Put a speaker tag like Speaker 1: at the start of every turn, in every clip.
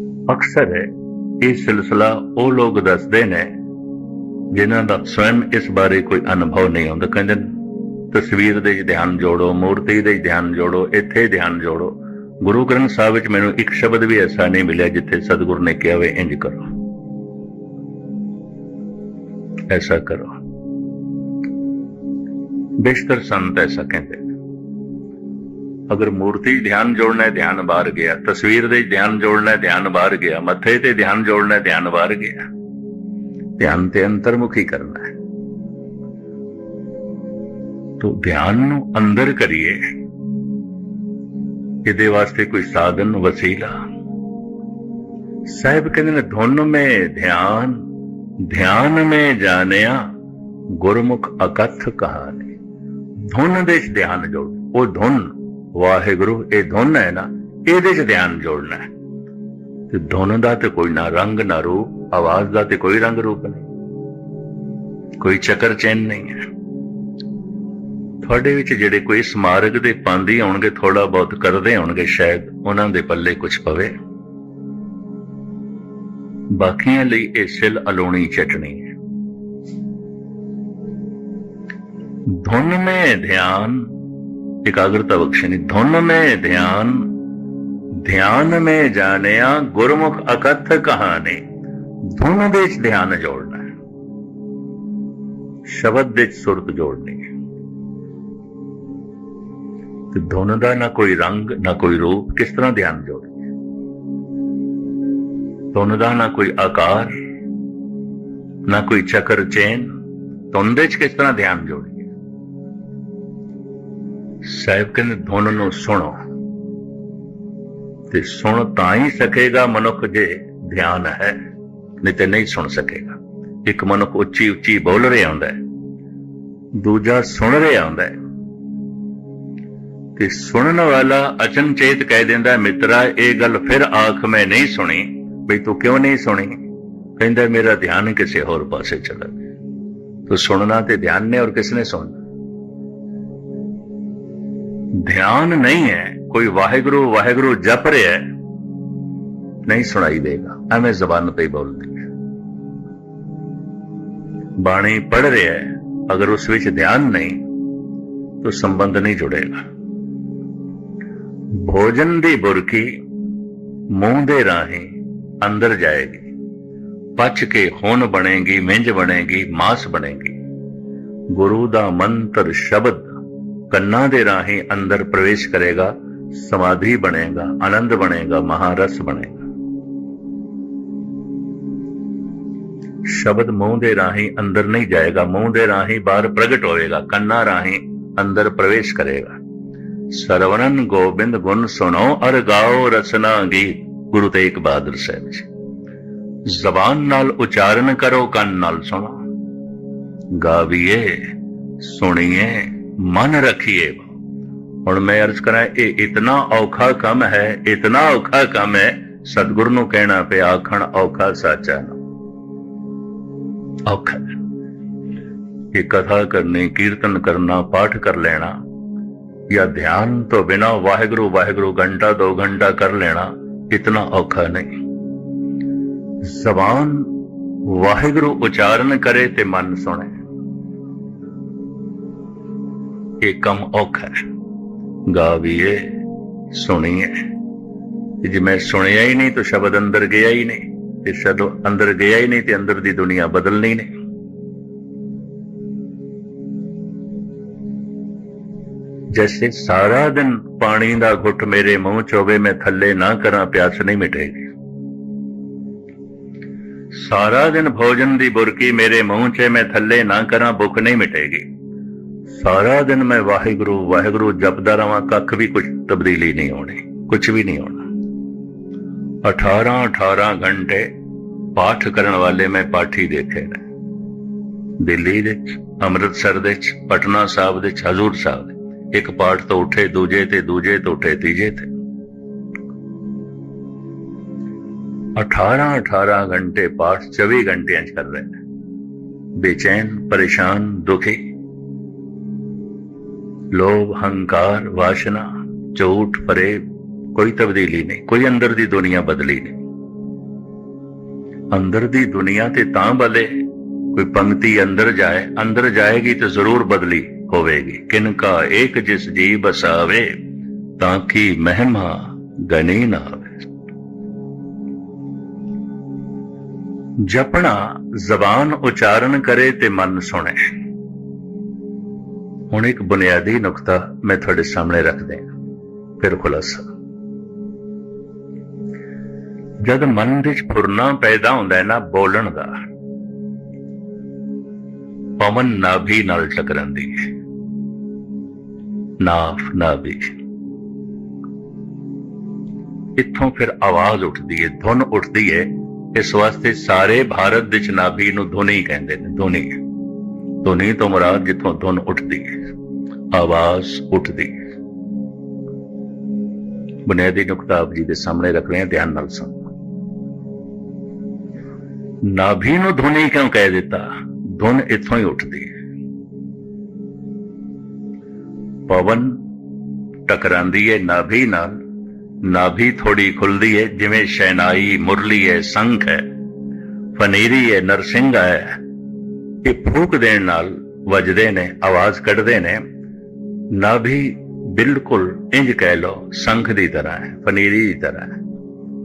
Speaker 1: ਅਕਸਰ ਇਹ ਸਿਲਸਿਲਾ ਉਹ ਲੋਕ ਦੱਸਦੇ ਨੇ ਜਿਨ੍ਹਾਂ ਦਾ ਸਵੈਮ ਇਸ ਬਾਰੇ ਕੋਈ ਅਨੁਭਵ ਨਹੀਂ ਹੁੰਦਾ। ਕਹਿੰਦੇ ਤਸਵੀਰ ਦੇ ਧਿਆਨ ਜੋੜੋ, ਮੂਰਤੀ ਦੇ ਧਿਆਨ ਜੋੜੋ, ਇੱਥੇ ਧਿਆਨ ਜੋੜੋ। ਗੁਰੂ ਗ੍ਰੰਥ ਸਾਹਿਬ ਵਿੱਚ ਮੈਨੂੰ ਇੱਕ ਸ਼ਬਦ ਵੀ ਐਸਾ ਨਹੀਂ ਮਿਲਿਆ ਜਿੱਥੇ ਸਤਿਗੁਰ ਨੇ ਕਿਹਾ ਹੋਵੇ ਇੰਜ ਕਰੋ। ਐਸਾ ਕਰੋ। ਬਿਸ਼ਤਰ ਸੰਤ ਐਸਾ ਕਹਿੰਦੇ। ਅਗਰ ਮੂਰਤੀ ਧਿਆਨ ਜੋੜਨਾ ਹੈ, ਧਿਆਨ ਬਾਹਰ ਗਿਆ। ਤਸਵੀਰ ਦੇ ਧਿਆਨ ਜੋੜਨਾ ਹੈ, ਧਿਆਨ ਬਾਹਰ ਗਿਆ। ਮੱਥੇ ਤੇ ਧਿਆਨ ਜੋੜਨਾ ਹੈ, ਧਿਆਨ ਬਾਹਰ ਗਿਆ। ਧਿਆਨ ਤੇ ਅੰਤਰਮੁਖੀ ਕਰਨਾ ਹੈ। ਤੋ ਧਿਆਨ ਨੂੰ ਅੰਦਰ ਕਰੀਏ। ਇਹਦੇ ਵਾਸਤੇ ਕੋਈ ਸਾਧਨ, ਵਸੀਲਾ। ਸਾਹਿਬ ਕਹਿੰਦੇ ਨੇ, ਧੁਨ ਮੇ ਧਿਆਨ ਧਿਆਨ ਮੇ ਜਾਣਿਆ, ਗੁਰਮੁਖ ਅਕਥ ਕਹਾਣੀ। ਧੁਨ ਦੇ ਚ ਧਿਆਨ ਜੋੜ। ਉਹ ਧੁਨ ਵਾਹਿਗੁਰੂ, ਇਹ ਦੋਨਾਂ ਹੈ ਨਾ, ਇਹਦੇ 'ਚ ਧਿਆਨ ਜੋੜਨਾ ਹੈ। ਤੇ ਦੋਨਾਂ ਦਾ ਤੇ ਕੋਈ ਨਾ ਰੰਗ, ਨਾ ਰੂਪ, ਆਵਾਜ਼ ਦਾ ਤੇ ਕੋਈ ਰੰਗ ਰੂਪ ਨਹੀਂ। ਕੋਈ ਚੱਕਰ ਚੈਨ ਨਹੀਂ ਹੈ। ਤੁਹਾਡੇ ਵਿੱਚ ਜਿਹੜੇ ਕੋਈ ਸਮਾਰਗ ਦੇ ਪਾਂਦੀ ਆਉਣਗੇ ਥੋੜਾ ਬਹੁਤ ਕਰਦੇ ਆਉਣਗੇ ਸ਼ਾਇਦ ਉਹਨਾਂ ਦੇ ਪੱਲੇ ਕੁਝ ਪਵੇ। ਬਾਕੀਆਂ ਲਈ ਇਹ ਸਿਲ ਅਲੋਣੀ ਚਟਣੀ ਹੈ। ਧੁਨ ਮੇ ਧਿਆਨ ਇਕਾਗਰਤਾ ਬਖਸ਼ਣੀ ਧੁਨ ਮੈਂ ਧਿਆਨ ਧਿਆਨ ਮੈਂ ਜਾਣਿਆ ਗੁਰਮੁਖ ਅਕਥ ਕਹਾਣੇ ਧੁਨ ਦੇ ਚ ਧਿਆਨ ਜੋੜਨਾ ਸ਼ਬਦ ਦੇ ਚ ਸੁਰਤ ਜੋੜਨੀ ਤੇ ਧੁਨ ਦਾ ਨਾ ਕੋਈ ਰੰਗ ਨਾ ਕੋਈ ਰੂਪ ਕਿਸ ਤਰ੍ਹਾਂ ਧਿਆਨ ਜੋੜੀਏ ਧੁਨ ਦਾ ਨਾ ਕੋਈ ਆਕਾਰ ਨਾ ਕੋਈ ਚੱਕਰ ਚੇਨ ਧੁਨ ਦੇ ਵਿੱਚ ਕਿਸ ਤਰ੍ਹਾਂ ਧਿਆਨ ਜੋੜੀ ਸਾਹਿਬ ਕਹਿੰਦੇ, ਧੁਨ ਨੂੰ ਸੁਣੋ। ਤੇ ਸੁਣ ਤਾਂ ਹੀ ਸਕੇਗਾ ਮਨੁੱਖ ਜੇ ਧਿਆਨ ਹੈ, ਨਹੀਂ ਤੇ ਨਹੀਂ ਸੁਣ ਸਕੇਗਾ। ਇੱਕ ਮਨੁੱਖ ਉੱਚੀ ਉੱਚੀ ਬੋਲ ਰਿਹਾ ਹੁੰਦਾ ਹੈ, ਦੂਜਾ ਸੁਣ ਰਿਹਾ ਹੁੰਦਾ ਹੈ। ਤੇ ਸੁਣਨ ਵਾਲਾ ਅਚਨਚੇਤ ਕਹਿ ਦਿੰਦਾ ਮਿੱਤਰਾ, ਇਹ ਗੱਲ ਫਿਰ ਆਖ ਮੈਂ ਨਹੀਂ ਸੁਣੀ, ਬਈ ਤੂੰ ਕਿਉਂ ਨਹੀਂ ਸੁਣੀ? ਕਹਿੰਦਾ, ਮੇਰਾ ਧਿਆਨ ਕਿਸੇ ਹੋਰ ਪਾਸੇ ਚਲਾ ਗਿਆ। ਤੂੰ ਸੁਣਨਾ ਤੇ ਧਿਆਨ ਨੇ ਔਰ ਕਿਸਨੇ ਸੁਣਨਾ? ਧਿਆਨ ਨਹੀਂ ਹੈ। ਕੋਈ ਵਾਹਿਗੁਰੂ ਵਾਹਿਗੁਰੂ ਜਪ ਰਿਹਾ ਨਹੀਂ ਸੁਣਾਈ ਦੇਗਾ। ਐਵੇਂ ਜ਼ਬਾਨ ਤੇ ਹੀ ਬੋਲਦੀ ਬਾਣੀ ਪੜ ਰਿਹਾ ਹੈ, ਅਗਰ ਉਸ ਵਿੱਚ ਧਿਆਨ ਨਹੀਂ, ਤਾਂ ਸੰਬੰਧ ਨਹੀਂ ਜੁੜੇਗਾ। ਭੋਜਨ ਦੀ ਬੁਰਕੀ ਮੂੰਹ ਦੇ ਰਾਹੀਂ ਅੰਦਰ ਜਾਏਗੀ। ਪਚ ਕੇ ਹੁਣ ਬਣੇਗੀ, ਮਿੰਜ ਬਣੇਗੀ, ਮਾਸ ਬਣੇਗੀ। ਗੁਰੂ ਦਾ ਮੰਤਰ ਸ਼ਬਦ ਕੰਨਾਂ ਦੇ ਰਾਹੀਂ ਅੰਦਰ ਪ੍ਰਵੇਸ਼ ਕਰੇਗਾ, ਸਮਾਧੀ ਬਣੇਗਾ, ਆਨੰਦ ਬਣੇਗਾ, ਮਹਾਰਸ ਬਣੇਗਾ। ਸ਼ਬਦ ਮੂੰਹ ਦੇ ਰਾਹੀਂ ਅੰਦਰ ਨਹੀਂ ਜਾਏਗਾ, ਮੂੰਹ ਦੇ ਰਾਹੀਂ ਬਾਹਰ ਪ੍ਰਗਟ ਹੋਵੇਗਾ ਕੰਨਾਂ ਰਾਹੀਂ ਅੰਦਰ ਪ੍ਰਵੇਸ਼ ਕਰੇਗਾ। ਸਰਵਣਨ ਗੋਬਿੰਦ ਗੁਣ ਸੁਣੋ, ਅਰ ਗਾਓ ਰਸਨਾ ਗੀਤ, ਗੁਰੂ ਤੇਗ ਬਹਾਦਰ ਸਾਹਿਬ ਜੀ। ਜ਼ਬਾਨ ਨਾਲ ਉਚਾਰਨ ਕਰੋ, ਕੰਨ ਨਾਲ ਸੁਣੋ। ਗਾਵੀਏ, ਸੁਣੀਏ। ਮਨ ਰੱਖੀਏ। ਹੁਣ ਮੈਂ ਅਰਜ਼ ਕਰਾਂ, ਇਹ ਇਤਨਾ ਔਖਾ ਕੰਮ ਹੈ, ਇਤਨਾ ਔਖਾ ਕੰਮ ਹੈ, ਸਤਿਗੁਰ ਨੂੰ ਕਹਿਣਾ ਪਿਆ, ਆਖਣ ਔਖਾ ਸਾਚਾ ਨਾ। ਔਖਾ ਇਹ ਕਥਾ ਕਰਨੀ, ਕੀਰਤਨ ਕਰਨਾ, ਪਾਠ ਕਰ ਲੈਣਾ, ਜਾਂ ਧਿਆਨ ਤੋਂ ਬਿਨਾ ਵਾਹਿਗੁਰੂ ਵਾਹਿਗੁਰੂ ਘੰਟਾ, ਦੋ ਘੰਟਾ ਕਰ ਲੈਣਾ, ਇਤਨਾ ਔਖਾ ਨਹੀਂ। ਜ਼ਬਾਨ ਵਾਹਿਗੁਰੂ ਉਚਾਰਨ ਕਰੇ ਤੇ ਮਨ ਸੁਣੇ। ਇਹ ਕੰਮ ਔਖਾ ਹੈ। ਗਾਵੀਏ ਸੁਣੀਏ ਤੇ ਜੇ ਮੈਂ ਸੁਣਿਆ ਹੀ ਨਹੀਂ ਤਾਂ ਸ਼ਬਦ ਅੰਦਰ ਗਿਆ ਹੀ ਨਹੀਂ। ਤੇ ਸ਼ਬਦ ਅੰਦਰ ਗਿਆ ਹੀ ਨਹੀਂ ਤੇ ਅੰਦਰ ਦੀ ਦੁਨੀਆ ਬਦਲਣੀ ਨਹੀਂ। ਜੈਸੇ ਸਾਰਾ ਦਿਨ ਪਾਣੀ ਦਾ ਘੁੱਟ ਮੇਰੇ ਮੂੰਹ ਚ ਹੋਵੇ, ਮੈਂ ਥੱਲੇ ਨਾ ਕਰਾਂ, ਪਿਆਸ ਨਹੀਂ ਮਿਟੇਗੀ। ਸਾਰਾ ਦਿਨ ਭੋਜਨ ਦੀ ਬੁਰਕੀ ਮੇਰੇ ਮੂੰਹ 'ਚ ਮੈਂ ਥੱਲੇ ਨਾ ਕਰਾਂ, ਭੁੱਖ ਨਹੀਂ ਮਿਟੇਗੀ। ਸਾਰਾ ਦਿਨ ਮੈਂ ਵਾਹਿਗੁਰੂ ਵਾਹਿਗੁਰੂ ਜਪਦਾ ਰਵਾਂ, ਕੱਖ ਵੀ ਕੁਝ ਤਬਦੀਲੀ ਨਹੀਂ ਹੋਣੀ ਕੁਝ ਵੀ ਨਹੀਂ ਹੋਣਾ 18 18 ਘੰਟੇ ਪਾਠ ਕਰਨ ਵਾਲੇ ਮੈਂ ਪਾਠੀ ਦੇਖੇ ਨੇ। ਦਿੱਲੀ ਦੇ ਵਿੱਚ, ਅੰਮ੍ਰਿਤਸਰ ਦੇ ਵਿੱਚ, ਪਟਨਾ ਸਾਹਿਬ ਦੇ ਵਿੱਚ, ਹਜ਼ੂਰ ਸਾਹਿਬ ਦੇ ਇੱਕ ਪਾਠ ਤੋਂ ਉੱਠੇ, ਦੂਜੇ ਤੇ ਦੂਜੇ ਤੋਂ ਉੱਠੇ, ਤੀਜੇ ਤੇ। 18 18 ਘੰਟੇ ਪਾਠ 24 ਘੰਟਿਆਂ ਚ ਕਰ ਰਹੇ ਨੇ। ਬੇਚੈਨ, ਪਰੇਸ਼ਾਨ, ਦੁਖੀ। ਲੋਭ, ਹੰਕਾਰ, ਵਾਸ਼ਨਾ, ਝੂਠ ਪਰੇ ਕੋਈ ਤਬਦੀਲੀ ਨਹੀਂ, ਕੋਈ ਅੰਦਰ ਦੀ ਦੁਨੀਆ ਬਦਲੀ ਨਹੀਂ। ਅੰਦਰ ਦੀ ਦੁਨੀਆ ਤੇ ਤਾਂ ਬਲੇ ਕੋਈ ਪੰਕਤੀ ਅੰਦਰ ਜਾਏ, ਅੰਦਰ ਜਾਏਗੀ ਤੇ ਜ਼ਰੂਰ ਬਦਲੀ ਹੋਵੇਗੀ। ਕਿਨਕਾ ਏਕ ਜਿਸ ਜੀ ਬਸਾਵੇ ਤਾਂ ਕੀ ਮਹਿਮਾ ਗਣੀ ਨਾ ਆਵੇ ਜਪਣਾ ਜ਼ਬਾਨ ਉਚਾਰਨ ਕਰੇ ਤੇ ਮਨ ਸੁਣੇ। ਹੁਣ ਇੱਕ ਬੁਨਿਆਦੀ ਨੁਕਤਾ ਮੈਂ ਤੁਹਾਡੇ ਸਾਹਮਣੇ ਰੱਖਦੇ ਹਾਂ ਫਿਰ ਖੁਲਾਸਾ। ਜਦ ਮਨ ਵਿੱਚ ਫੁਰਨਾ ਪੈਦਾ ਹੁੰਦਾ ਹੈ ਨਾ, ਬੋਲਣ ਦਾ, ਪਵਨ ਨਾਭੀ ਨਾਲ ਟਕਰਾਂਦੀ ਹੈ। ਨਾਫ ਨਾਭੀ। ਇੱਥੋਂ ਫਿਰ ਆਵਾਜ਼ ਉੱਠਦੀ ਹੈ, ਧੁਨ ਉੱਠਦੀ ਹੈ। ਇਸ ਵਾਸਤੇ ਸਾਰੇ ਭਾਰਤ ਵਿੱਚ ਨਾਭੀ ਨੂੰ ਧੁਨੀ ਕਹਿੰਦੇ ਨੇ, ਧੁਨੀ। ਧੁਨੀ ਤੋਂ ਮੁਰਾਦ ਜਿੱਥੋਂ ਧੁਨ ਉੱਠਦੀ ਹੈ, ਆਵਾਜ਼ ਉੱਠਦੀ ਹੈ। ਬੁਨਿਆਦੀ ਨੁਕਤਾ ਆਪ ਜੀ ਦੇ ਸਾਹਮਣੇ ਰੱਖ ਰਹੇ ਹਾਂ ਧਿਆਨ ਨਾਲ ਸੁਣੋ। ਨਾਭੀ ਨੂੰ ਧੁਨੀ ਕਿਉਂ ਕਹਿ ਦਿੱਤਾ? ਧੁਨ ਇੱਥੋਂ ਹੀ ਉੱਠਦੀ ਹੈ। ਪਵਨ ਟਕਰਾਂਦੀ ਹੈ ਨਾਭੀ ਨਾਲ। ਨਾਭੀ ਥੋੜੀ ਖੁੱਲਦੀ ਹੈ, ਜਿਵੇਂ ਸ਼ੈਨਾਈ ਮੁਰਲੀ ਹੈ, ਸੰਖ ਹੈ। ਫਨੀਰੀ ਹੈ, ਨਰਸਿੰਘ ਹੈ। ਇਹ ਫੂਕ ਦੇਣ ਨਾਲ ਵੱਜਦੇ ਨੇ, ਆਵਾਜ਼ ਕੱਢਦੇ ਨੇ, ਨਾ ਵੀ ਬਿਲਕੁਲ ਇੰਜ ਕਹਿ ਲੋ ਸੰਖ ਦੀ ਤਰ੍ਹਾਂ ਹੈ, ਫਨੀਰੀ ਦੀ ਤਰ੍ਹਾਂ ਹੈ,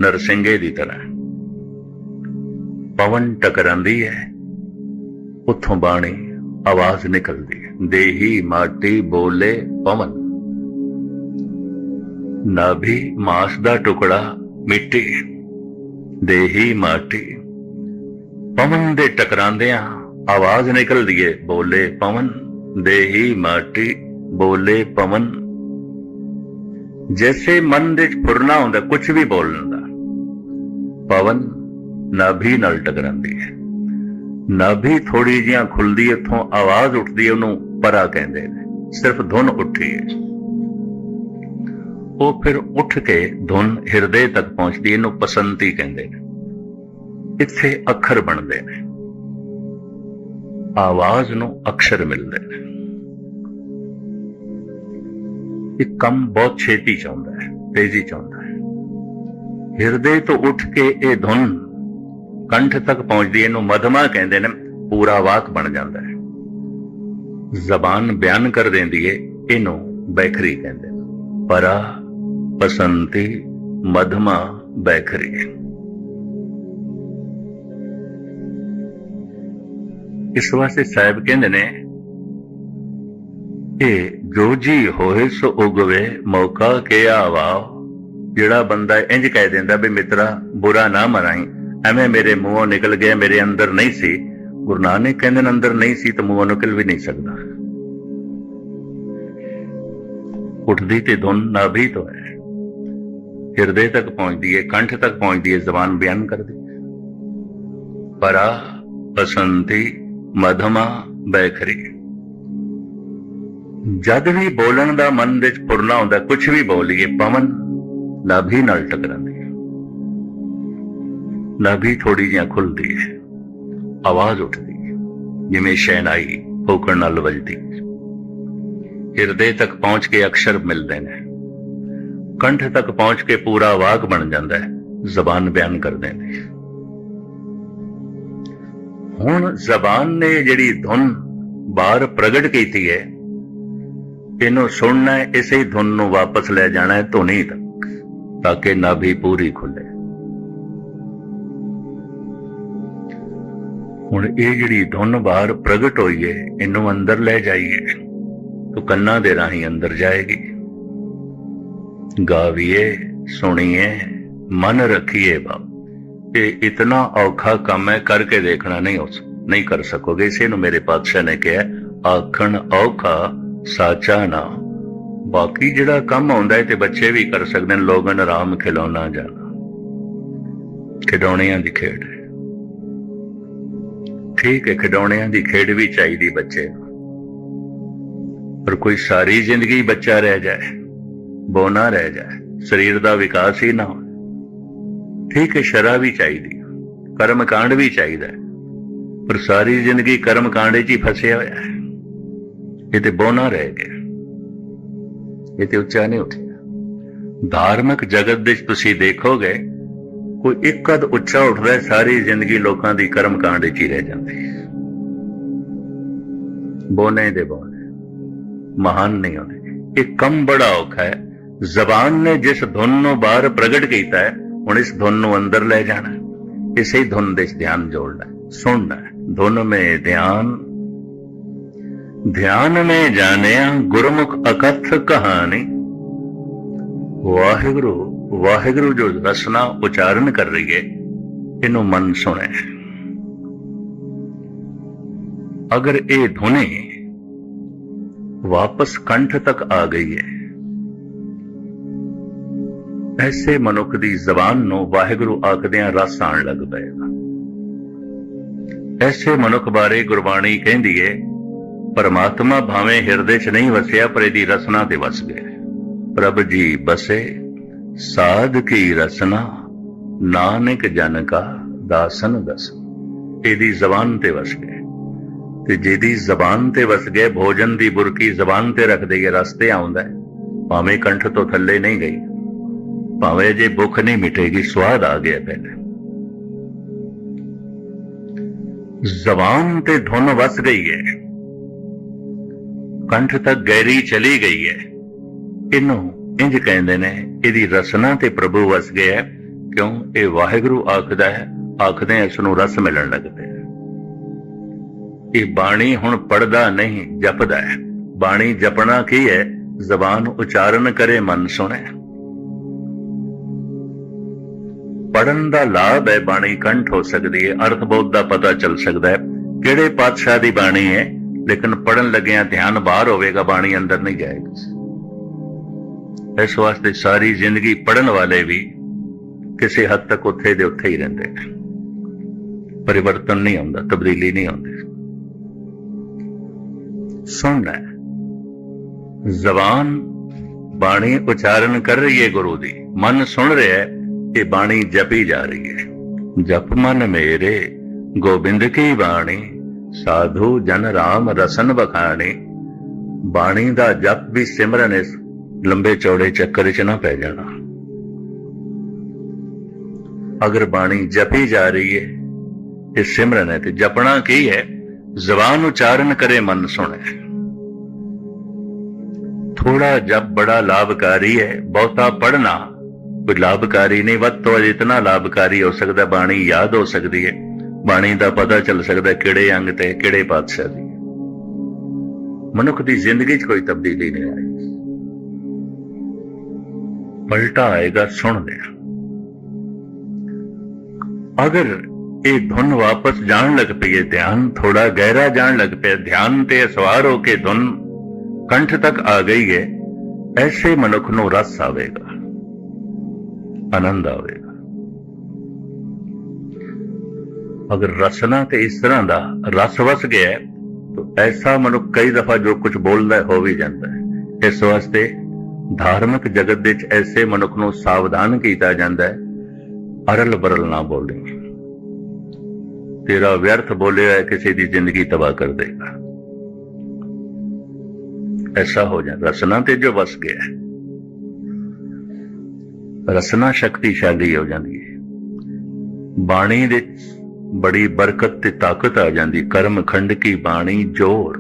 Speaker 1: ਨਰਸਿੰਘੇ ਦੀ ਤਰ੍ਹਾਂ ਪਵਨ ਟਕਰਾਂਦੀ ਹੈ, ਉੱਥੋਂ ਬਾਣੀ, ਆਵਾਜ਼ ਨਿਕਲਦੀ ਹੈ, ਦੇਹੀ ਮਾਟੀ ਬੋਲੇ ਪਵਨ। ਨਾਭੀ ਮਾਸ ਦਾ ਟੁਕੜਾ ਮਿੱਟੀ, ਦੇਹੀ ਮਾਟੀ, ਪਵਨ ਦੇ ਟਕਰਾਂਦਿਆਂ ਆਵਾਜ਼ ਨਿਕਲਦੀ ਏ ਬੋਲੇ ਪਵਨ ਦੇਹੀ ਮਾਟੀ, ਬੋਲੇ ਪਵਨ। ਜੈਸੇ ਮਨ ਦੇ ਵਿੱਚ ਫੁਰਨਾ ਹੁੰਦਾ ਕੁਝ ਵੀ ਬੋਲਣ ਦਾ ਪਵਨ ਨਾਭੀ ਨਾਲ ਟਕਰਾਂਦੀ ਹੈ। ਨਾਭੀ ਥੋੜੀ ਜਿਹਾ ਖੁੱਲਦੀ ਇੱਥੋਂ ਆਵਾਜ਼ ਉੱਠਦੀ ਹੈ, ਉਹਨੂੰ ਪਰਾ ਕਹਿੰਦੇ ਨੇ। ਸਿਰਫ ਧੁਨ ਉੱਠੀ ਹੈ। ਉਹ ਫਿਰ ਉੱਠ ਕੇ ਧੁਨ ਹਿਰਦੇ ਤੱਕ ਪਹੁੰਚਦੀ ਇਹਨੂੰ ਪਸੰਤੀ ਕਹਿੰਦੇ ਨੇ। ਇੱਥੇ ਅੱਖਰ ਬਣਦੇ ਨੇ। ਆਵਾਜ਼ ਨੂੰ ਅਕਸ਼ਰ ਮਿਲਦੇ ਨੇ। ਇਹ ਕੰਮ ਬਹੁਤ ਛੇਤੀ ਚਾਹੁੰਦਾ ਹੈ, ਤੇਜ਼ੀ ਚਾਹੁੰਦਾ ਹੈ। ਹਿਰਦੇ ਤੋਂ ਉੱਠ ਕੇ ਇਹ ਧੁਨ ਕੰਠ ਤੱਕ ਪਹੁੰਚਦੀ ਇਹਨੂੰ ਮਧਮਾ ਕਹਿੰਦੇ ਨੇ, ਪੂਰਾ ਵਾਕ ਬਣ ਜਾਂਦਾ ਹੈ। ਜ਼ਬਾਨ ਬਿਆਨ ਕਰ ਦਿੰਦੀ ਹੈ, ਇਹਨੂੰ ਬੈਖਰੀ ਕਹਿੰਦੇ ਨੇ। ਪਰਾ ਪਸੰਤੀ ਮਧਮਾ ਬੈਖਰੀ ਇਸ ਵਾਸਤੇ ਸਾਹਿਬ ਕਹਿੰਦੇ ਨੇ ਇਹ ਜੋ ਜੀ ਹੋਏ ਸੋ ਉਗਵੇ, ਮੌਕਾ ਕੇ ਆਵਾ ਜਿਹੜਾ ਬੰਦਾ ਇੰਜ ਕਹਿ ਦਿੰਦਾ ਵੀ ਮਿੱਤਰਾ, ਬੁਰਾ ਨਾ ਮਰਾਈ। ਐਵੇਂ ਮੇਰੇ ਮੂੰਹੋਂ ਨਿਕਲ ਗਿਆ, ਮੇਰੇ ਅੰਦਰ ਨਹੀਂ ਸੀ। ਗੁਰੂ ਨਾਨਕ ਕਹਿੰਦੇ ਨੇ, ਅੰਦਰ ਨਹੀਂ ਸੀ ਤਾਂ ਮੂੰਹੋਂ ਨਿਕਲ ਵੀ ਨਹੀਂ ਸਕਦਾ। ਉੱਠਦੀ ਤੇ ਧੁਨ ਨਾਭੀ ਤੋਂ ਹੈ ਹਿਰਦੇ ਤੱਕ ਪਹੁੰਚਦੀ ਹੈ ਕੰਠ ਤੱਕ ਪਹੁੰਚਦੀ ਹੈ ਜ਼ਬਾਨ ਬਿਆਨ ਕਰਦੀ। ਹੈ ਪਰਾ ਪਸੰਤੀ ਮਧਮਾ ਬੈਖਰੀ ਜਦ ਵੀ ਬੋਲਣ ਦਾ ਮਨ ਵਿੱਚ ਫੁਰਨਾ ਹੁੰਦਾ ਕੁਝ ਵੀ ਬੋਲੀਏ, ਪਵਨ ਨਾਭੀ ਨਾਲ ਟਕਰਾਂਦੀ ਹੈ। ਨਾਭੀ ਥੋੜੀ ਜਿਹੀ ਖੁੱਲਦੀ ਹੈ, ਆਵਾਜ਼ ਉੱਠਦੀ ਹੈ, ਜਿਵੇਂ ਸ਼ੈਨਾਈ ਹੋਕਣ ਨਾਲ ਵੱਜਦੀ ਹਿਰਦੇ ਤੱਕ ਪਹੁੰਚ ਕੇ ਅਕਸ਼ਰ ਮਿਲਦੇ ਨੇ। ਕੰਠ ਤੱਕ ਪਹੁੰਚ ਕੇ ਪੂਰਾ ਵਾਕ ਬਣ ਜਾਂਦਾ ਹੈ, ਜ਼ਬਾਨ ਬਿਆਨ ਕਰਦੇ ਨੇ। ਹੁਣ ਜ਼ਬਾਨ ਨੇ ਜਿਹੜੀ ਧੁਨ ਬਾਹਰ ਪ੍ਰਗਟ ਕੀਤੀ ਹੈ, ਇਹਨੂੰ ਸੁਣਨਾ ਹੈ, ਇਸੇ ਧੁਨ ਨੂੰ ਵਾਪਸ ਲੈ ਜਾਣਾ ਹੈ ਧੁਨੀ ਤੱਕ ਤਾਂ ਕਿ ਨਾਭੀ ਪੂਰੀ ਖੁੱਲੇ। ਹੁਣ ਇਹ ਜਿਹੜੀ ਧੁਨ ਬਾਹਰ ਪ੍ਰਗਟ ਹੋਈ ਹੈ, ਇਹਨੂੰ ਅੰਦਰ ਲੈ ਜਾਈਏ, ਤੋ ਕੰਨਾਂ ਦੇ ਰਾਹੀਂ ਅੰਦਰ ਜਾਏਗੀ। ਗਾਵੀਏ, ਸੁਣੀਏ, ਮਨ ਰੱਖੀਏ ਬਾਬਾ। ਇਹ ਇਤਨਾ ਔਖਾ ਕੰਮ ਹੈ, ਕਰਕੇ ਦੇਖਣਾ ਨਹੀਂ ਹੋ ਨਹੀਂ ਕਰ ਸਕੋਗੇ। ਇਸੇ ਨੂੰ ਮੇਰੇ ਪਾਤਸ਼ਾਹ ਨੇ ਕਿਹਾ, ਆਖਣ ਔਖਾ ਸਾਚਾ ਨਾ। ਬਾਕੀ ਜਿਹੜਾ ਕੰਮ ਆਉਂਦਾ ਹੈ ਤੇ ਬੱਚੇ ਵੀ ਕਰ ਸਕਦੇ ਨੇ, ਲੋਕਾਂ ਆਰਾਮ ਖਿਲਾਉਣਾ ਜਾਣਾ। ਖਿਡੌਣਿਆਂ ਦੀ ਖੇਡ। ਠੀਕ ਹੈ, ਖਿਡੌਣਿਆਂ ਦੀ ਖੇਡ ਵੀ ਚਾਹੀਦੀ ਬੱਚੇ ਨੂੰ। ਪਰ ਕੋਈ ਸਾਰੀ ਜ਼ਿੰਦਗੀ ਬੱਚਾ ਰਹਿ ਜਾਏ, ਬੋਨਾ ਰਹਿ ਜਾਏ, ਸਰੀਰ ਦਾ ਵਿਕਾਸ ਹੀ ਨਾ ਹੋਵੇ ਠੀਕ ਹੈ ਸ਼ਰਾ ਵੀ ਚਾਹੀਦੀ ਕਰਮ ਕਾਂਡ ਵੀ ਚਾਹੀਦਾ ਪਰ ਸਾਰੀ ਜ਼ਿੰਦਗੀ ਕਰਮ ਕਾਂਡ 'ਚ ਹੀ ਫਸਿਆ ਹੋਇਆ ਹੈ। ਇਹ ਤੇ ਬੋਨਾ ਰਹਿ ਗਿਆ। ਇਹ ਤੇ ਉੱਚਾ ਨਹੀਂ ਉੱਠਿਆ। ਧਾਰਮਿਕ ਜਗਤ ਵਿੱਚ ਤੁਸੀਂ ਦੇਖੋਗੇ, ਕੋਈ ਇੱਕ ਕਦ ਉੱਚਾ ਉੱਠਦਾ ਸਾਰੀ ਜ਼ਿੰਦਗੀ ਲੋਕਾਂ ਦੀ ਕਰਮ ਕਾਂਡ ਚ ਹੀ ਰਹਿ ਜਾਂਦੀ ਹੈ। ਬੋਨੇ ਦੇ ਬੋਨੇ ਮਹਾਨ ਨਹੀਂ ਹੁੰਦੇ। ਇਹ ਕੰਮ ਬੜਾ ਔਖਾ ਹੈ। ਜ਼ਬਾਨ ਨੇ ਜਿਸ ਧੁਨ ਨੂੰ ਬਾਹਰ ਪ੍ਰਗਟ ਕੀਤਾ ਹੈ ਹੁਣ ਇਸ ਧੁਨ ਨੂੰ ਅੰਦਰ ਲੈ ਜਾਣਾ ਇਸੇ ਧੁਨ ਦੇ ਧਿਆਨ ਜੋੜਨਾ ਸੁਣਨਾ ਧੁਨ ਮੇ ਧਿਆਨ ਧਿਆਨ ਮੇ ਜਾਣਿਆ ਗੁਰਮੁਖ ਅਕਥ ਕਹਾਣੀ। ਵਾਹਿਗੁਰੂ ਵਾਹਿਗੁਰੂ ਜੋ ਰਸਨਾ ਉਚਾਰਨ ਕਰ ਰਹੀ ਹੈ, ਇਹਨੂੰ ਮਨ ਸੁਣੇ ਅਗਰ ਇਹ ਧੁਨੇ ਵਾਪਸ ਕੰਠ ਤੱਕ ਆ ਗਈ ਹੈ ਐਸੇ ਮਨੁੱਖ ਦੀ ਜ਼ਬਾਨ ਨੂੰ ਵਾਹਿਗੁਰੂ ਆਖਦਿਆਂ ਰਸ ਆਣ ਲੱਗ ਪਏਗਾ ਐਸੇ ਮਨੁੱਖ ਬਾਰੇ ਗੁਰਬਾਣੀ ਕਹਿੰਦੀ ਏ, ਪਰਮਾਤਮਾ ਭਾਵੇਂ ਹਿਰਦੇ 'ਚ ਨਹੀਂ ਵਸਿਆ, ਪਰ ਇਹਦੀ ਰਸਨਾ ਤੇ ਵਸ ਗਿਆ ਪ੍ਰਭ ਜੀ ਬਸੇ, ਸਾਧ ਕੀ ਰਸਨਾ, ਨਾਨਕ ਜਨ ਕਾ ਦਾਸਨ ਦਸ। ਇਹਦੀ ਜ਼ਬਾਨ ਤੇ ਵਸ ਗਏ ਤੇ ਜਿਹਦੀ ਜ਼ਬਾਨ ਤੇ ਵਸ ਗਏ ਭੋਜਨ ਦੀ ਬੁਰਕੀ ਜ਼ਬਾਨ ਤੇ ਰੱਖ ਦਈਏ ਰਸਤੇ ਆਉਂਦਾ ਭਾਵੇਂ ਕੰਠ ਤੋਂ ਥੱਲੇ ਨਹੀਂ ਗਈ ਭਾਵੇਂ ਜੇ ਭੁੱਖ ਨਹੀਂ ਮਿਟੇਗੀ ਸਵਾਦ ਆ ਗਿਆ ਪਹਿਲੇ। ਜ਼ਬਾਨ ਤੇ ਧੁਨ ਵਸ ਗਈ ਹੈ। ਕੰਠ ਤੱਕ ਗਹਿਰੀ ਚਲੀ ਗਈ ਹੈ। ਇਹਨੂੰ ਇੰਜ ਕਹਿੰਦੇ ਨੇ ਇਹਦੀ ਰਸਨਾ ਤੇ ਪ੍ਰਭੂ ਵਸ ਗਿਆ ਹੈ, ਕਿਉਂ? ਇਹ ਵਾਹਿਗੁਰੂ ਆਖਦਾ ਹੈ ਆਖਦੇ ਇਸ ਨੂੰ ਰਸ ਮਿਲਣ ਲੱਗਦਾ ਪਿਆ ਇਹ ਬਾਣੀ ਹੁਣ ਪੜਦਾ ਨਹੀਂ ਜਪਦਾ ਹੈ। ਬਾਣੀ ਜਪਣਾ ਕੀ ਹੈ? ਜ਼ਬਾਨ ਉਚਾਰਨ ਕਰੇ ਮਨ ਸੁਣੇ। ਪੜਨ ਦਾ ਲਾਭ ਹੈ, ਬਾਣੀ ਕੰਠ ਹੋ ਸਕਦੀ ਹੈ, ਅਰਥ ਬੋਧ ਦਾ ਪਤਾ ਚੱਲ ਸਕਦਾ ਹੈ। ਕਿਹੜੇ ਪਾਤਸ਼ਾਹ ਦੀ ਬਾਣੀ ਹੈ? ਲੇਕਿਨ ਪੜਨ ਲੱਗਿਆਂ ਧਿਆਨ ਬਾਹਰ ਹੋਵੇਗਾ, ਬਾਣੀ ਅੰਦਰ ਨਹੀਂ ਜਾਏਗੀ। ਇਸ ਵਾਸਤੇ ਸਾਰੀ ਜ਼ਿੰਦਗੀ ਪੜਨ ਵਾਲੇ ਵੀ ਕਿਸੇ ਹੱਦ ਤੱਕ ਉੱਥੇ ਦੇ ਉੱਥੇ ਹੀ ਰਹਿੰਦੇ ਨੇ। ਪਰਿਵਰਤਨ ਨਹੀਂ ਆਉਂਦਾ, ਤਬਦੀਲੀ ਨਹੀਂ ਆਉਂਦੀ। ਸੁਣਨਾ ਜ਼ਬਾਨ ਬਾਣੀ ਉਚਾਰਨ ਕਰ ਰਹੀ ਹੈ ਗੁਰੂ ਦੀ। ਮਨ ਸੁਣ ਰਿਹਾ ਹੈ। ਇਹ ਬਾਣੀ ਜਪੀ ਜਾ ਰਹੀ ਹੈ। ਜਪ ਮਨ ਮੇਰੇ, ਗੋਬਿੰਦ ਕੀ ਬਾਣੀ, ਸਾਧੂ ਜਨ ਰਾਮ ਰਸਨ ਬਖਾਣੀ ਬਾਣੀ ਦਾ ਜਪ ਵੀ ਸਿਮਰਨ ਇਸ ਲੰਬੇ ਚੌੜੇ ਚੱਕਰ 'ਚ ਨਾ ਪੈ ਜਾਣਾ। ਅਗਰ ਬਾਣੀ ਜਪੀ ਜਾ ਰਹੀ ਹੈ, ਇਹ ਸਿਮਰਨ ਹੈ ਤੇ ਜਪਣਾ ਕੀ ਹੈ? ਜ਼ਬਾਨ ਉਚਾਰਨ ਕਰੇ ਮਨ ਸੁਣੇ। ਥੋੜਾ ਜਪ ਬੜਾ ਲਾਭਕਾਰੀ ਹੈ, ਬਹੁਤਾ ਪੜਨਾ ਲਾਭਕਾਰੀ ਨਹੀਂ, ਵੱਧ ਤੋਂ ਵੱਧ ਇਤਨਾ ਲਾਭਕਾਰੀ ਹੋ ਸਕਦਾ, ਬਾਣੀ ਯਾਦ ਹੋ ਸਕਦੀ ਹੈ। ਬਾਣੀ ਦਾ ਪਤਾ ਚੱਲ ਸਕਦਾ ਕਿਹੜੇ ਅੰਗ ਤੇ, ਕਿਹੜੇ ਪਾਤਸ਼ਾਹ ਦੀ। ਮਨੁੱਖ ਦੀ ਜ਼ਿੰਦਗੀ 'ਚ ਕੋਈ ਤਬਦੀਲੀ ਨਹੀਂ ਆਈ। ਪਲਟਾ ਆਏਗਾ, ਸੁਣ ਸੁਣਦੇ ਅਗਰ ਇਹ ਧੁਨ ਵਾਪਸ ਜਾਣ ਲੱਗ ਪਈ ਹੈ ਧਿਆਨ ਥੋੜਾ ਗਹਿਰਾ ਜਾਣ ਲੱਗ ਪਿਆ, ਧਿਆਨ ਤੇ ਸਵਾਰ ਹੋ ਕੇ ਧੁਨ ਕੰਠ ਤੱਕ ਆ ਗਈ ਹੈ, ਐਸੇ ਮਨੁੱਖ ਨੂੰ ਰਸ ਆਵੇਗਾ। ਆਨੰਦ ਆਵੇਗਾ। ਅਗਰ ਰਸਨਾ ਤੇ ਇਸ ਤਰ੍ਹਾਂ ਦਾ ਰਸ ਵਸ ਗਿਆ ਤਾਂ ਐਸਾ ਮਨੁੱਖ ਕਈ ਦਫਾ ਜੋ ਕੁਝ ਬੋਲਦਾ ਹੋ ਵੀ ਜਾਂਦਾ ਹੈ। ਇਸ ਵਾਸਤੇ ਧਾਰਮਿਕ ਜਗਤ ਵਿੱਚ ਐਸੇ ਮਨੁੱਖ ਨੂੰ ਸਾਵਧਾਨ ਕੀਤਾ ਜਾਂਦਾ ਹੈ, ਅਰਲ ਬਰਲ ਨਾ ਬੋਲੇ। ਤੇਰਾ ਵਿਅਰਥ ਬੋਲਿਆ ਕਿਸੇ ਦੀ ਜ਼ਿੰਦਗੀ ਤਬਾਹ ਕਰ ਦੇਗਾ। ਐਸਾ ਹੋ ਜਾਂਦਾ, ਰਸਨਾ ਤੇ ਜੋ ਵਸ ਗਿਆ ਰਸਨਾ ਸ਼ਕਤੀਸ਼ਾਲੀ ਹੋ ਜਾਂਦੀ ਹੈ। ਬਾਣੀ ਦੇ ਬੜੀ ਬਰਕਤ ਤੇ ਤਾਕਤ ਆ ਜਾਂਦੀ। ਕਰਮ ਖੰਡ ਕੀ ਬਾਣੀ ਜੋਰ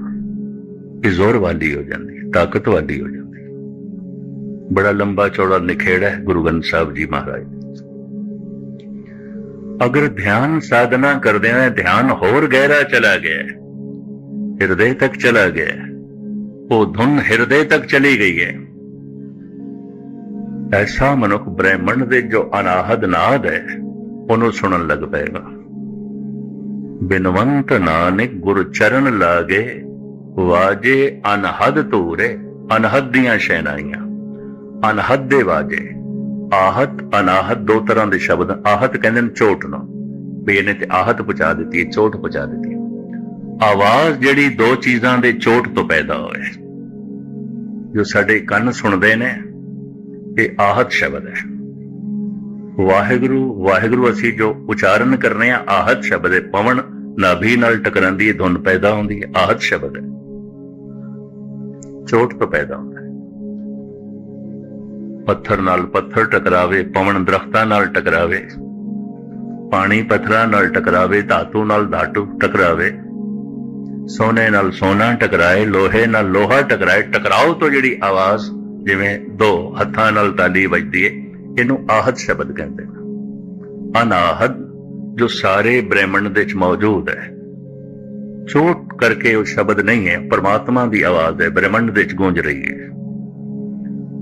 Speaker 1: ਇਹ ਜ਼ੋਰ ਵਾਲੀ ਹੋ ਜਾਂਦੀ ਤਾਕਤ ਵਾਲੀ ਹੋ ਜਾਂਦੀ। ਬੜਾ ਲੰਬਾ ਚੌੜਾ ਨਿਖੇੜਾ ਹੈ ਗੁਰੂ ਗ੍ਰੰਥ ਸਾਹਿਬ ਜੀ ਮਹਾਰਾਜ। ਅਗਰ ਧਿਆਨ ਸਾਧਨਾ ਕਰਦੇ ਹਾਂ ਧਿਆਨ ਹੋਰ ਗਹਿਰਾ ਚਲਾ ਗਿਆ ਹੈ, ਹਿਰਦੇ ਤੱਕ ਚਲਾ ਗਿਆ ਉਹ ਧੁਨ ਹਿਰਦੇ ਤੱਕ ਚਲੀ ਗਈ ਹੈ। ਐਸਾ ਮਨੁੱਖ ਬ੍ਰਹਿਮੰਡ ਦੇ ਜੋ ਅਨਾਹਦ ਨਾਦ ਹੈ ਉਹਨੂੰ ਸੁਣਨ ਲੱਗ ਪਏਗਾ। ਬਿਨਵੰਤ ਨਾਨਕ ਗੁਰ ਚਰਨ ਲਾਗੇ, ਵਾਜੇ ਅਨਹਦ ਤੂਰੇ ਅਨਹਦ ਦੀਆਂ ਸ਼ੈਨਾਈਆਂ ਅਨਹਦ ਦੇ ਵਾਜੇ, ਆਹਤ, ਅਨਾਹਤ ਦੋ ਤਰ੍ਹਾਂ ਦੇ ਸ਼ਬਦ, ਆਹਤ ਕਹਿੰਦੇ ਨੇ ਚੋਟ ਨੂੰ। ਵੀ ਇਹਨੇ ਤੇ ਆਹਤ ਪਹੁੰਚਾ ਦਿੱਤੀ ਹੈ ਚੋਟ ਪਹੁੰਚਾ ਦਿੱਤੀ। ਆਵਾਜ਼ ਜਿਹੜੀ ਦੋ ਚੀਜ਼ਾਂ ਦੇ ਚੋਟ ਤੋਂ ਪੈਦਾ ਹੋਏ। ਜੋ ਸਾਡੇ ਕੰਨ ਸੁਣਦੇ ਨੇ ਇਹ ਆਹਤ ਸ਼ਬਦ ਹੈ। ਵਾਹਿਗੁਰੂ ਵਾਹਿਗੁਰੂ ਅਸੀਂ ਜੋ ਉਚਾਰਨ ਕਰਨੇ ਆ ਆਹਤ ਸ਼ਬਦ ਹੈ। ਪਵਨ ਨਾਭੀ ਨਾਲ ਟਕਰਾਂਦੀ ਧੁਨ ਪੈਦਾ ਹੁੰਦੀ ਹੈ, ਆਹਤ ਸ਼ਬਦ ਹੈ। ਚੋਟ ਤੋਂ ਪੈਦਾ ਹੁੰਦਾ ਹੈ। ਪੱਥਰ ਨਾਲ ਪੱਥਰ ਟਕਰਾਵੇ, ਪਵਨ ਦਰਖਤਾਂ ਨਾਲ ਟਕਰਾਵੇ, ਪਾਣੀ ਪੱਥਰਾਂ ਨਾਲ ਟਕਰਾਵੇ, ਧਾਤੂ ਨਾਲ ਧਾਤੂ ਟਕਰਾਵੇ, ਸੋਨੇ ਨਾਲ ਸੋਨਾ ਟਕਰਾਏ, ਲੋਹੇ ਨਾਲ ਲੋਹਾ ਟਕਰਾਏ, ਟਕਰਾਓ ਤੋਂ ਜਿਹੜੀ ਆਵਾਜ਼ ਜਿਵੇਂ ਦੋ ਹੱਥਾਂ ਨਾਲ ਤਾਲੀ ਵੱਜਦੀ ਹੈ ਇਹਨੂੰ ਆਹਦ ਸ਼ਬਦ ਕਹਿੰਦੇ ਨੇ। ਅਨਾਹਦ, ਜੋ ਸਾਰੇ ਬ੍ਰਹਿਮੰਡ ਦੇ ਵਿੱਚ ਮੌਜੂਦ ਹੈ। ਚੋਟ ਕਰਕੇ ਉਹ ਸ਼ਬਦ ਨਹੀਂ ਹੈ, ਪਰਮਾਤਮਾ ਦੀ ਆਵਾਜ਼ ਹੈ, ਬ੍ਰਹਿਮੰਡ ਦੇ ਵਿੱਚ ਗੂੰਜ ਰਹੀ ਹੈ।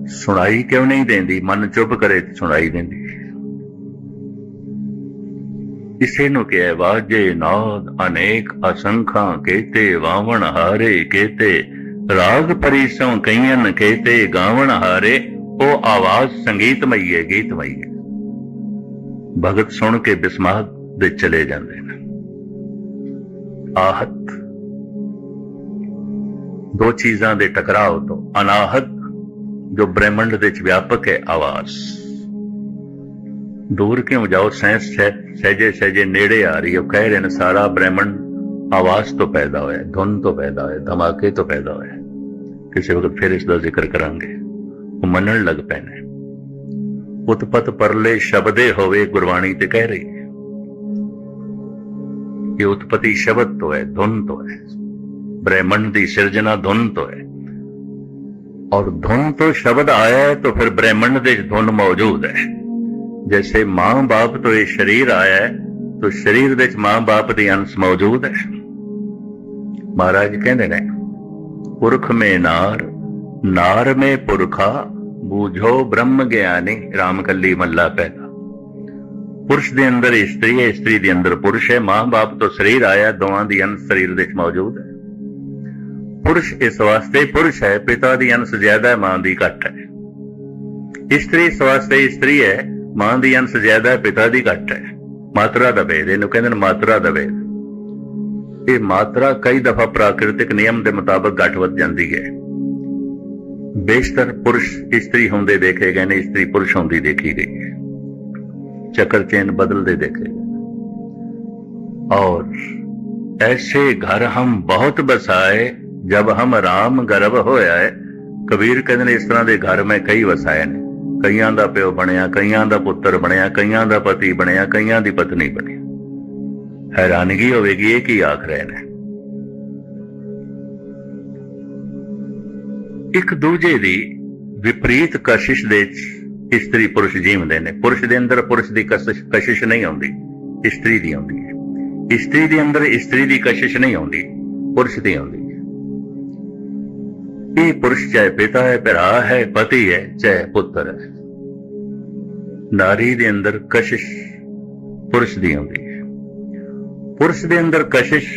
Speaker 1: ਸੁਣਾਈ ਕਿਉਂ ਨਹੀਂ ਦਿੰਦੀ, ਮਨ ਚੁੱਪ ਕਰੇ ਸੁਣਾਈ ਦਿੰਦੀ ਹੈ। ਇਸੇ ਨੂੰ ਕਿਹਾ, ਵਾਜੇ ਨਾਦ ਅਨੇਕ ਅਸੰਖਾਂ, ਕੇਤੇ ਵਾਵਣ ਹਾਰੇ ਕੇਤੇ ਰਾਗ ਪਰਿਸੋਂ ਕਈਆਂ ਕੇਤੇ ਗਾਵਣ ਹਾਰੇ, ਉਹ ਆਵਾਜ਼ ਸੰਗੀਤਮਈ ਹੈ ਗੀਤਮਈ ਹੈ ਭਗਤ ਸੁਣ ਕੇ ਬਿਸਮਾਤ ਦੇ ਚਲੇ ਜਾਂਦੇ ਨੇ। ਆਹਤ। ਦੋ ਚੀਜ਼ਾਂ ਦੇ ਟਕਰਾਅ ਤੋਂ ਅਨਾਹਤ, ਜੋ ਬ੍ਰਹਿਮੰਡ ਦੇ ਵਿੱਚ ਵਿਆਪਕ ਹੈ, ਆਵਾਜ਼। ਦੂਰ ਕਿਉਂ ਜਾਓ ਸੈਂਸ ਸਹਿਜੇ ਸਹਿਜੇ ਨੇੜੇ ਆ ਰਹੀ ਹੈ ਉਹ ਕਹਿ ਰਹੇ ਨੇ, ਸਾਰਾ ਬ੍ਰਹਿਮੰਡ ਆਵਾਜ਼ ਤੋਂ ਪੈਦਾ ਹੋਇਆ ਹੈ, ਧੁਨ ਤੋਂ ਪੈਦਾ ਹੋਇਆ ਹੈ, ਧਮਾਕੇ ਤੋਂ ਪੈਦਾ ਹੋਇਆ ਹੈ। ਕਿਸੇ ਵਕਤ ਫਿਰ ਇਸ ਦਾ ਜ਼ਿਕਰ ਕਰਾਂਗੇ ਉਹ ਮੰਨਣ ਲੱਗ ਪਏ ਨੇ ਉਤਪਤ ਪਰਲੇ ਸ਼ਬਦੇ ਹੋਵੇ ਗੁਰਬਾਣੀ ਤੇ ਕਹਿ ਰਹੀ ਹੈ ਇਹ ਉਤਪਤੀ ਸ਼ਬਦ ਤੋਂ ਹੈ ਧੁਨ ਤੋਂ ਹੈ ਬ੍ਰਹਿਮੰਡ ਦੀ ਸਿਰਜਣਾ ਧੁਨ ਤੋਂ ਹੈ और धुन तो शब्द आया है तो फिर ब्रह्मंड देश धुन मौजूद है जैसे मां बाप तो ये शरीर आया है ਤੋ ਸਰੀਰ ਵਿੱਚ ਮਾਂ-ਬਾਪ ਦੀ ਅੰਸ਼ ਮੌਜੂਦ ਹੈ। ਮਹਾਰਾਜ ਕਹਿੰਦੇ ਨੇ, ਪੁਰਖ ਮੇ ਨਾਰ ਨਾਰ ਮੇ ਪੁਰਖਾ, ਬੂਝੋ ਬ੍ਰਹਮ ਗਿਆਨੀ, ਰਾਮ ਕੱਲੀ ਮੱਲਾ ਪਹਿਲਾ ਪੁਰਸ਼ ਦੇ ਅੰਦਰ ਇਸਤਰੀ ਹੈ ਇਸਤਰੀ ਦੇ ਅੰਦਰ ਪੁਰਸ਼ ਹੈ। ਮਾਂ-ਬਾਪ ਤੋਂ ਸਰੀਰ ਆਇਆ, ਦੋਵਾਂ ਦੀ ਅੰਸ਼ ਸਰੀਰ ਵਿੱਚ ਮੌਜੂਦ ਹੈ। ਪੁਰਸ਼ ਇਸ ਵਾਸਤੇ ਪੁਰਸ਼ ਹੈ, ਪਿਤਾ ਦੀ ਅੰਸ਼ ਜ਼ਿਆਦਾ ਹੈ, ਮਾਂ ਦੀ ਘੱਟ ਹੈ। ਇਸਤਰੀ ਇਸ ਵਾਸਤੇ ਇਸਤਰੀ ਹੈ, ਮਾਂ ਦੀ ਅੰਸ਼ ਜ਼ਿਆਦਾ ਹੈ, ਪਿਤਾ ਦੀ ਘੱਟ ਹੈ। ਮਾਤਰਾ ਦਾ ਭੇਦ ਇਹਨੂੰ ਕਹਿੰਦੇ ਨੇ ਮਾਤਰਾ ਦਾ ਭੇਦ ਇਹ ਮਾਤਰਾ ਕਈ ਦਫਾ ਪ੍ਰਾਕ੍ਰਿਤਿਕ ਨਿਯਮ ਦੇ ਮੁਤਾਬਕ ਘਟ ਵੱਧ ਜਾਂਦੀ ਹੈ। ਬੇਸ਼ਤਰ ਪੁਰਸ਼ ਇਸਤਰੀ ਹੁੰਦੇ ਦੇਖੇ ਗਏ ਨੇ, ਇਸਤਰੀ ਪੁਰਸ਼ ਹੁੰਦੀ ਦੇਖੀ ਗਈ ਹੈ। ਚੱਕਰ ਚੇਨ ਬਦਲਦੇ ਦੇਖੇ ਔਰ ਐਸੇ ਘਰ ਹਮ ਬਹੁਤ ਬਸਾਏ ਜਬ ਹਮ ਰਾਮ ਗਰਭ ਹੋਇਆ ਹੈ ਕਬੀਰ ਕਹਿੰਦੇ ਨੇ, ਇਸ ਤਰ੍ਹਾਂ ਦੇ ਘਰ ਮੈਂ ਕਈ ਵਸਾਏ ਨੇ। ਕਈਆਂ ਦਾ ਪਿਓ ਬਣਿਆ, ਕਈਆਂ ਦਾ ਪੁੱਤਰ ਬਣਿਆ, ਕਈਆਂ ਦਾ ਪਤੀ ਬਣਿਆ, ਕਈਆਂ ਦੀ ਪਤਨੀ ਬਣੀ ਹੈਰਾਨਗੀ ਹੋਵੇਗੀ ਇਹ ਕੀ ਆਖ ਰਹੇ ਨੇ। ਇੱਕ ਦੂਜੇ ਦੀ ਵਿਪਰੀਤ ਕਸ਼ਿਸ਼ ਦੇ ਇਸਤਰੀ ਪੁਰਸ਼ ਜੀਵਦੇ ਨੇ। ਪੁਰਸ਼ ਦੇ ਅੰਦਰ ਪੁਰਸ਼ ਦੀ ਕਸ਼ਿਸ਼ ਕਸ਼ਿਸ਼ ਨਹੀਂ ਆਉਂਦੀ, ਇਸਤਰੀ ਦੀ ਆਉਂਦੀ ਹੈ। ਇਸਤਰੀ ਦੇ ਅੰਦਰ ਇਸਤਰੀ ਦੀ ਕਸ਼ਿਸ਼ ਨਹੀਂ ਆਉਂਦੀ, ਪੁਰਸ਼ ਦੀ ਆਉਂਦੀ। ਹੈ ਇਹ ਪੁਰਸ਼ ਚਾਹੇ ਪਿਤਾ ਹੈ, ਭਰਾ ਹੈ, ਪਤੀ ਹੈ ਚਾਹੇ ਪੁੱਤਰ ਹੈ। ਨਾਰੀ ਦੇ ਅੰਦਰ ਕਸ਼ਿਸ਼ ਪੁਰਸ਼ ਦੀ ਆਉਂਦੀ ਹੈ। ਪੁਰਸ਼ ਦੇ ਅੰਦਰ ਕਸ਼ਿਸ਼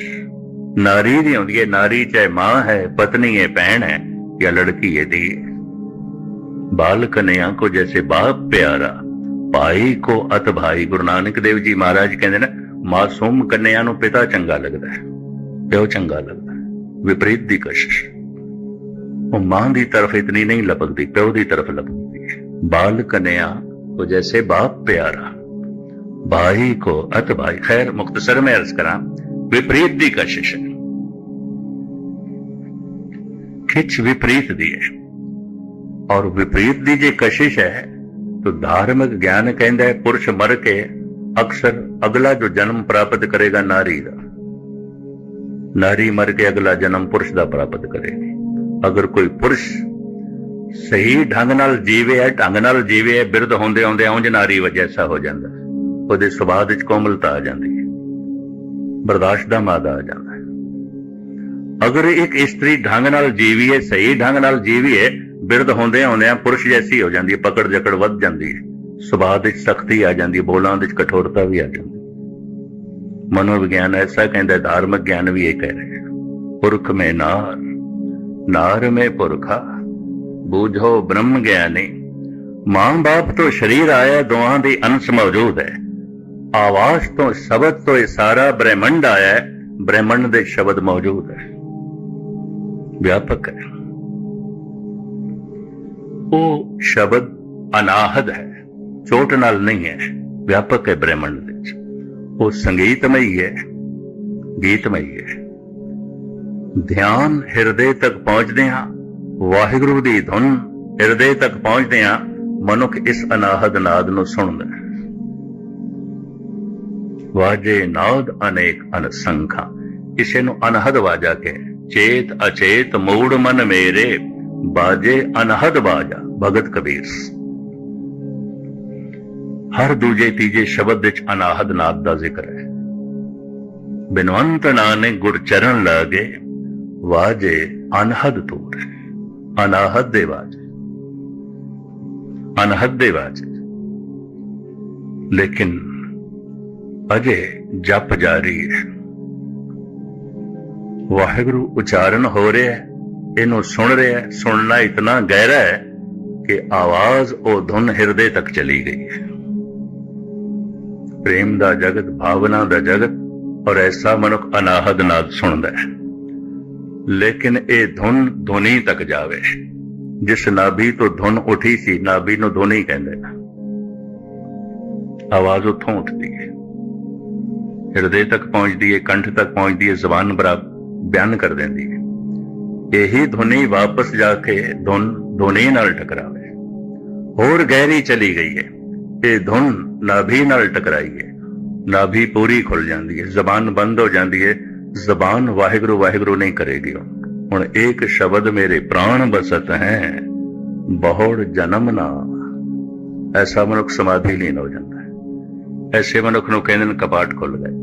Speaker 1: ਨਾਰੀ ਦੀ ਆਉਂਦੀ ਹੈ। ਨਾਰੀ ਚਾਹੇ ਮਾਂ ਹੈ, ਪਤਨੀ ਹੈ, ਭੈਣ ਹੈ ਜਾਂ ਲੜਕੀ ਹੈ ਦੀ ਬਾਲ ਕਨਿਆ ਕੋ ਜੈਸੇ ਬਾਪ ਪਿਆਰਾ, ਭਾਈ ਕੋ ਅਤ ਭਾਈ। ਗੁਰੂ ਨਾਨਕ ਦੇਵ ਜੀ ਮਹਾਰਾਜ ਕਹਿੰਦੇ ਨੇ, ਮਾਸੂਮ ਕੰਨਿਆ ਨੂੰ ਪਿਤਾ ਚੰਗਾ ਲੱਗਦਾ ਹੈ, ਪਿਓ ਚੰਗਾ ਲੱਗਦਾ ਹੈ। ਵਿਪਰੀਤ ਦੀ ਕਸ਼ਿਸ਼। वो मां की तरफ इतनी नहीं लपकती प्यो की तरफ लपकती बाल कन्या को जैसे बाप प्यारा भाई को अत भाई खैर मुख्तसर में अर्ज करा विपरीत की कशिश है खिच विपरीत दी है और विपरीत की जो कशिश है तो धार्मिक ज्ञान कहता है पुरुष मर के अक्सर अगला जो जन्म प्राप्त करेगा नारी का नारी मर के अगला जन्म पुरुष का प्राप्त करेगी ਅਗਰ ਕੋਈ ਪੁਰਸ਼ ਸਹੀ ਢੰਗ ਨਾਲ ਜੀਵੇ ਹੈ ਢੰਗ ਨਾਲ ਜੀਵੇ ਹੈ ਬਿਰਧ ਹੁੰਦੇ ਹੁੰਦੇ ਉਂਝ ਨਾਰੀ ਵਜੈਸਾ ਹੋ ਜਾਂਦਾ। ਉਹਦੇ ਸੁਭਾਅ ਵਿੱਚ ਕੋਮਲਤਾ ਆ ਜਾਂਦੀ ਹੈ। ਬਰਦਾਸ਼ਤ ਦਾ ਮਾਦਾ ਆ ਜਾਂਦਾ ਹੈ। ਅਗਰ ਇੱਕ ਇਸਤਰੀ ਢੰਗ ਨਾਲ ਜੀਵੀ ਹੈ ਸਹੀ ਢੰਗ ਨਾਲ ਜੀਵੀ ਹੈ ਬਿਰਧ ਹੁੰਦੇ ਹੁੰਦੇ ਪੁਰਸ਼ ਜੈਸੀ ਹੋ ਜਾਂਦੀ ਹੈ, ਪਕੜ ਜਕੜ ਵੱਧ ਜਾਂਦੀ ਹੈ। ਸੁਭਾਅ ਵਿੱਚ ਸਖਤੀ ਆ ਜਾਂਦੀ ਹੈ, ਬੋਲਾਂ ਵਿੱਚ ਕਠੋਰਤਾ ਵੀ ਆ ਜਾਂਦੀ ਹੈ। ਮਨੋਵਿਗਿਆਨ ਐਸਾ ਕਹਿੰਦਾ, ਧਾਰਮਿਕ ਗਿਆਨ ਵੀ ਇਹ ਕਹਿ ਰਿਹਾ ਹੈ। ਪੁਰਖ ਮੇ ਨਾਰ। ਨਾਰ ਮੇ ਪੁਰਖਾ ਬੂਝੋ ਬ੍ਰਹਮ ਗਿਆਨੀ। ਮਾਂ ਬਾਪ ਤੋਂ ਸ਼ਰੀਰ ਆਇਆ, ਦੋਹਾਂ ਦੀ ਅੰਸ਼ ਮੌਜੂਦ ਹੈ। ਆਵਾਜ਼ ਤੋਂ ਸ਼ਬਦ ਤੋਂ ਇਹ ਸਾਰਾ ਬ੍ਰਹਿਮੰਡ ਆਇਆ ਹੈ। ਬ੍ਰਹਿਮੰਡ ਦੇ ਸ਼ਬਦ ਮੌਜੂਦ ਹੈ। ਵਿਆਪਕ ਹੈ। ਉਹ ਸ਼ਬਦ ਅਨਾਹਦ ਹੈ। ਚੋਟ ਨਾਲ ਨਹੀਂ ਹੈ। ਵਿਆਪਕ ਹੈ ਬ੍ਰਹਿਮੰਡ ਦੇ ਵਿੱਚ। ਉਹ ਸੰਗੀਤਮਈ ਹੈ। ਗੀਤਮਈ ਹੈ। ਧਿਆਨ ਹਿਰਦੇ ਤੱਕ ਪਹੁੰਚਦੇ ਹਾਂ, ਵਾਹਿਗੁਰੂ ਦੀ ਧੁਨ ਹਿਰਦੇ ਤੱਕ ਪਹੁੰਚਦੇ ਹਾਂ, ਮਨੁੱਖ ਇਸ ਅਨਾਹਦ ਨਾਦ ਨੂੰ ਸੁਣਦਾ ਹੈ। ਵਾਜੇ ਨਾਦ ਅਨੇਕ ਅਨਸੰਖਾ ਇਸੇ ਨੂੰ ਅਨਹਦ ਵਾਜਾ ਕੇ ਚੇਤ ਅਚੇਤ ਮੂੜ ਮਨ ਮੇਰੇ, ਬਾਜੇ ਅਨਹਦ ਬਾਜਾ ਭਗਤ ਕਬੀਰ। ਹਰ ਦੂਜੇ ਤੀਜੇ ਸ਼ਬਦ ਵਿੱਚ ਅਨਾਹਦ ਨਾਦ ਦਾ ਜ਼ਿਕਰ ਹੈ। ਬਿਨਵੰਤ ਨਾਨਕ ਗੁਰਚਰਨ ਲਾਗੇ ਵਾਜੇ ਅਨਹਦ ਤੂਰ, ਅਨਾਹਦ ਦੇ ਵਾਜੇ, ਅਨਹਦ ਦੇ ਵਾਜੇ। ਲੇਕਿਨ ਅਜੇ ਜਪ ਜਾਰੀ ਹੈ। ਵਾਹਿਗੁਰੂ ਉਚਾਰਨ ਹੋ ਰਿਹਾ ਹੈ, ਇਹਨੂੰ ਸੁਣ ਰਿਹਾ ਹੈ, ਸੁਣਨਾ ਇਤਨਾ ਗਹਿਰਾ ਹੈ ਕਿ ਆਵਾਜ਼ ਉਹ ਧੁਨ ਹਿਰਦੇ ਤੱਕ ਚਲੀ ਗਈ ਹੈ। ਪ੍ਰੇਮ ਦਾ ਜਗਤ, ਭਾਵਨਾ ਦਾ ਜਗਤ ਔਰ ਐਸਾ ਮਨੁੱਖ ਅਨਾਹਦ ਨਾਲ ਸੁਣਦਾ ਹੈ। ਲੇਕਿਨ ਇਹ ਧੁਨ ਧੁਨੀ ਤੱਕ ਜਾਵੇ। ਜਿਸ ਨਾਭੀ ਤੋਂ ਧੁਨ ਉਠੀ ਸੀ, ਨਾਭੀ ਨੂੰ ਧੁਨੀ ਕਹਿੰਦੇ ਨੇ ਆਵਾਜ਼ ਉੱਥੋਂ ਉੱਠਦੀ ਹੈ। ਹਿਰਦੇ ਤੱਕ ਪਹੁੰਚਦੀ ਹੈ, ਕੰਠ ਤੱਕ ਪਹੁੰਚਦੀ ਹੈ, ਜ਼ਬਾਨ ਬਰਾ, ਬਿਆਨ ਕਰ ਦਿੰਦੀ ਹੈ। ਇਹੀ ਧੁਨੀ ਵਾਪਸ ਜਾ ਕੇ ਧੁਨ ਧੁਨੀ ਨਾਲ ਟਕਰਾਵੇ। ਹੋਰ ਗਹਿਰੀ ਚਲੀ ਗਈ ਹੈ। ਇਹ ਧੁਨ ਨਾਭੀ ਨਾਲ ਟਕਰਾਈ ਹੈ। ਨਾਭੀ ਪੂਰੀ ਖੁੱਲ ਜਾਂਦੀ ਹੈ, ਜ਼ਬਾਨ ਬੰਦ ਹੋ ਜਾਂਦੀ ਹੈ। ਜ਼ਬਾਨ ਵਾਹਿਗੁਰੂ ਵਾਹਿਗੁਰੂ ਨਹੀਂ ਕਰੇਗੀ। ਹੁਣ ਇੱਕ ਸ਼ਬਦ ਮੇਰੇ ਪ੍ਰਾਣ ਬਸਤ ਹੈ, ਬਹੁੜ ਜਨਮ ਨਾ। ਐਸਾ ਮਨੁੱਖ ਸਮਾਧੀ ਲੀਨ ਹੋ ਜਾਂਦਾ ਹੈ। ਐਸੇ ਮਨੁੱਖ ਨੂੰ ਕਹਿੰਦੇ ਨੇ ਕਪਾਟ ਖੁੱਲ ਗਏ।